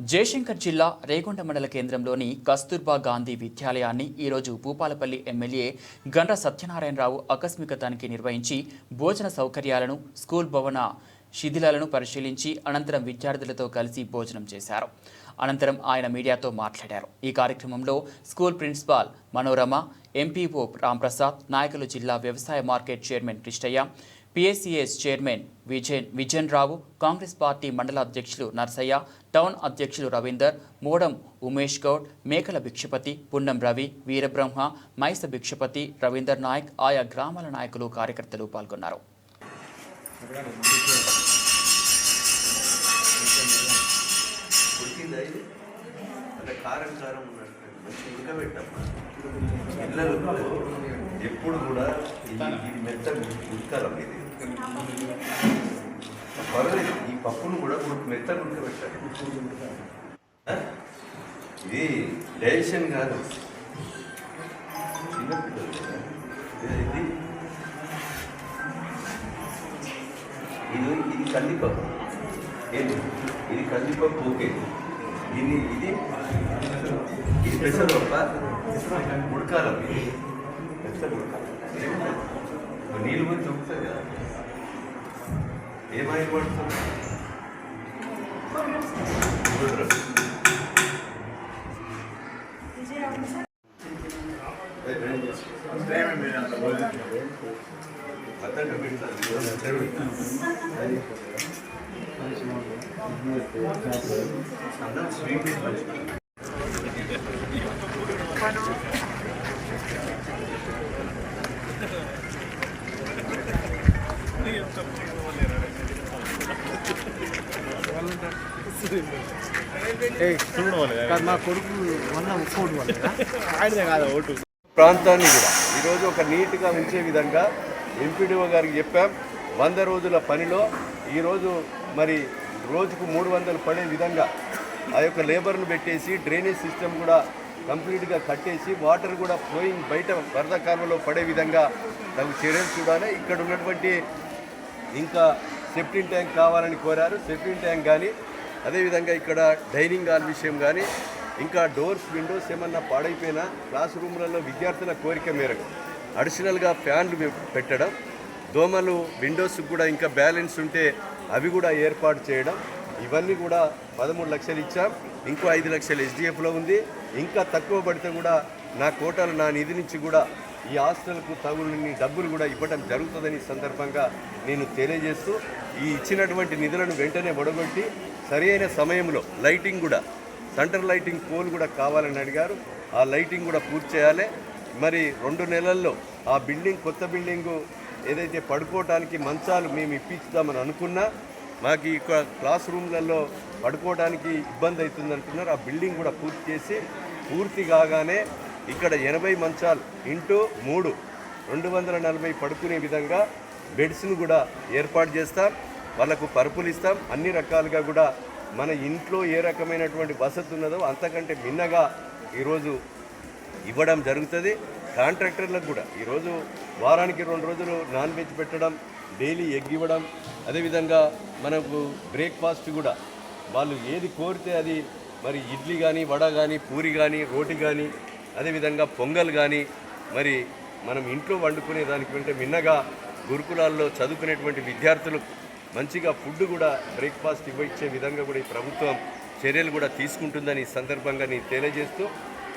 జయశంకర్ జిల్లా రేగొండ మండల కేంద్రంలోని కస్తూర్బా గాంధీ విద్యాలయాన్ని ఈరోజు భూపాలపల్లి ఎమ్మెల్యే గండ్ర సత్యనారాయణరావు ఆకస్మిక తనిఖీ నిర్వహించి భోజన సౌకర్యాలను స్కూల్ భవన శిథిలాలను పరిశీలించి అనంతరం విద్యార్థులతో కలిసి భోజనం చేశారు. అనంతరం ఆయన మీడియాతో మాట్లాడారు. ఈ కార్యక్రమంలో school principal Manorama MPO Ramprasad నాయకులు జిల్లా వ్యవసాయ market chairman Krishnaiah PSCS chairman Vijayan Vijayan Rao Congress party మండల అధ్యక్షులు నర్సయ్య టౌన్ అధ్యక్షులు రవీందర్ మోడం ఉమేష్ గౌడ్ మేకల భిక్షపతి పున్నం రవి వీరబ్రహ్మ మైస భిక్షపతి రవీందర్ నాయక్ ఆయా గ్రామాల నాయకులు కార్యకర్తలు పాల్గొన్నారు. ఎప్పుడు కూడా ఇది మెత్త ఉత్కారం ఇది. పర్వాలేదు ఈ పప్పును కూడా ఉడక మెత్తగా ఉంటే పెట్టాలి ఇది డైజెషన్ కాదు. చిన్నపిల్లలు ఇది ఇది. ఇది కందిపప్పు. ఏంటి? ఇది కందిపప్పు ఓకే. దీన్ని ఇది ఇది పెసరపప్ప. ఉడకాలం ఇది పెసర ఉడకాలి నీళ్ళు పోతే ఉడుకుతుంది కదా ఏమైనా పడుతుంది కుదరదు. రేపు ఏం చేస్తాం? అర్థంగా పెడతారు. అన్నం స్వీట్ మంచిది. మా కొడుకు వల్ల ఓటు వల్ల ఆయనదే కాదు ఓటు ప్రాంతాన్ని కూడా. ఈరోజు ఒక నీట్గా ఉంచే విధంగా ఎంపీడీఓ గారికి చెప్పాం. వంద రోజుల పనిలో ఈరోజు మరి రోజుకు మూడు వందలు పడే విధంగా ఆ యొక్క లేబర్ను పెట్టేసి డ్రైనేజ్ సిస్టమ్ కూడా కంప్లీట్గా కట్టేసి వాటర్ కూడా ఫ్లోయింగ్ బయట వరద కాలువలో పడే విధంగా తగు చర్యలు చూడాలి. ఇక్కడ ఉన్నటువంటి ఇంకా సెప్టిన్ ట్యాంక్ కావాలని కోరారు. సెప్టిన్ ట్యాంక్ కానీ అదేవిధంగా ఇక్కడ డైనింగ్ హాల్ విషయం కానీ ఇంకా డోర్స్ విండోస్ ఏమన్నా పాడైపోయినా క్లాస్ రూమ్లలో విద్యార్థుల కోరిక మేరకు అడిషనల్గా ఫ్యాన్లు పెట్టడం దోమలు విండోస్ కూడా ఇంకా బ్యాలెన్స్ ఉంటే అవి కూడా ఏర్పాటు చేయడం ఇవన్నీ కూడా పదమూడు లక్షలు ఇచ్చాం. ఇంకో ఐదు లక్షలు ఎస్డిఎఫ్లో ఉంది. ఇంకా తక్కువ పడితే కూడా నా కోటలు నా నిధి నుంచి కూడా ఈ హాస్టల్కు తగులని డబ్బులు కూడా ఇవ్వడం జరుగుతుందని సందర్భంగా నేను తెలియజేస్తూ ఈ ఇచ్చినటువంటి నిధులను వెంటనే ఒడగొట్టి సరైన సమయంలో లైటింగ్ కూడా సెంటర్ లైటింగ్ పోల్ కూడా కావాలని అడిగారు. ఆ లైటింగ్ కూడా పూర్తి చేయాలి. మరి రెండు నెలల్లో ఆ బిల్డింగ్ కొత్త బిల్డింగు ఏదైతే పడుకోవటానికి మంచాలు మేము ఇప్పించుదామని అనుకున్నా మాకు ఇక్కడ క్లాస్ రూమ్లలో పడుకోవడానికి ఇబ్బంది అవుతుంది అంటున్నారు ఆ బిల్డింగ్ కూడా పూర్తి చేసి పూర్తి కాగానే ఇక్కడ ఎనభై మంచాలు ఇంటూ మూడు రెండు వందల నలభై పడుకునే విధంగా బెడ్స్ను కూడా ఏర్పాటు చేస్తాం. వాళ్ళకు పరుపులు ఇస్తాం. అన్ని రకాలుగా కూడా మన ఇంట్లో ఏ రకమైనటువంటి వసతి ఉన్నదో అంతకంటే మిన్నగా ఈరోజు ఇవ్వడం జరుగుతుంది. కాంట్రాక్టర్లకు కూడా ఈరోజు వారానికి రెండు రోజులు నాన్ వెజ్ పెట్టడం డైలీ ఎగ్ ఇవ్వడం అదేవిధంగా మనకు బ్రేక్ఫాస్ట్ కూడా వాళ్ళు ఏది కోరితే అది మరి ఇడ్లీ కానీ వడ కానీ పూరి కానీ రోటి కానీ అదేవిధంగా పొంగల్ కానీ మరి మనం ఇంట్లో వండుకునే దానికి వెంటే మిన్నగా గురుకులాల్లో చదువుకునేటువంటి విద్యార్థులు మంచిగా ఫుడ్ కూడా బ్రేక్ఫాస్ట్ ఇవ్వచ్చే విధంగా కూడా ఈ ప్రభుత్వం చర్యలు కూడా తీసుకుంటుందని ఈ సందర్భంగా నేను తెలియజేస్తూ